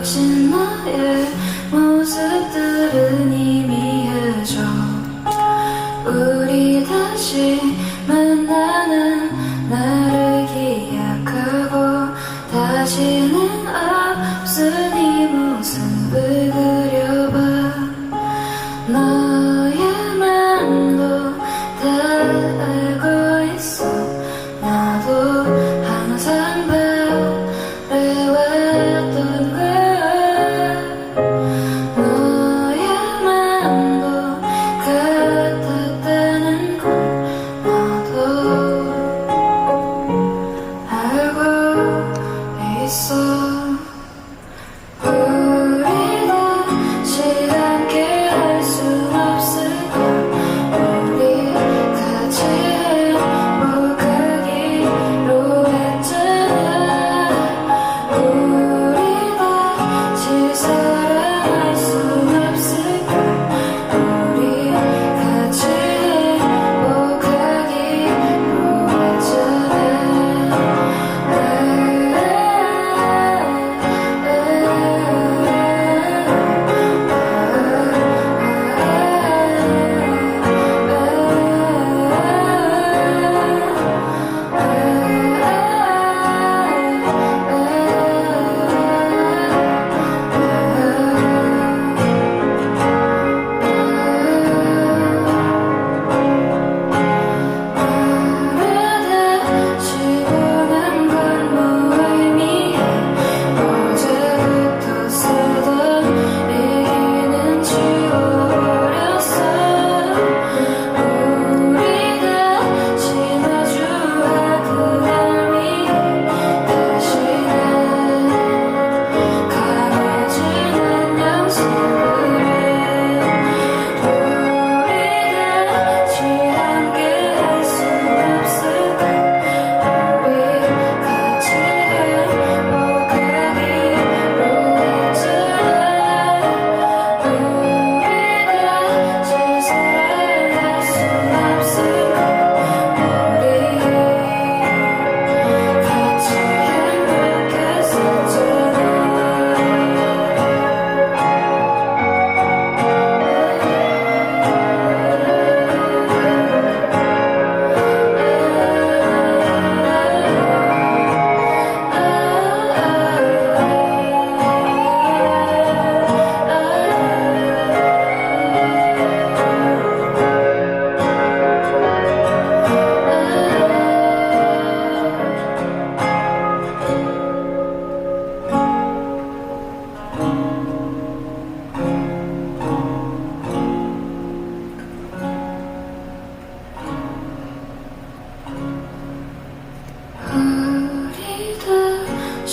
멋진 나의 모습들은 이미 해져 우리 다시 만나는 나를 기약하고 다시는 없으니 모습을 그려봐. 너의 맘도 다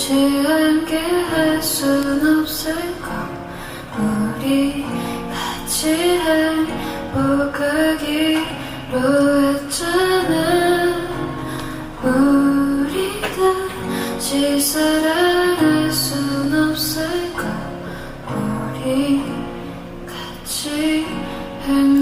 다시 함께 할 순 없을까? 우리 같이 행복하기로 했잖아. 우리 다시 사랑할 순 없을까? 우리 같이 행복하기도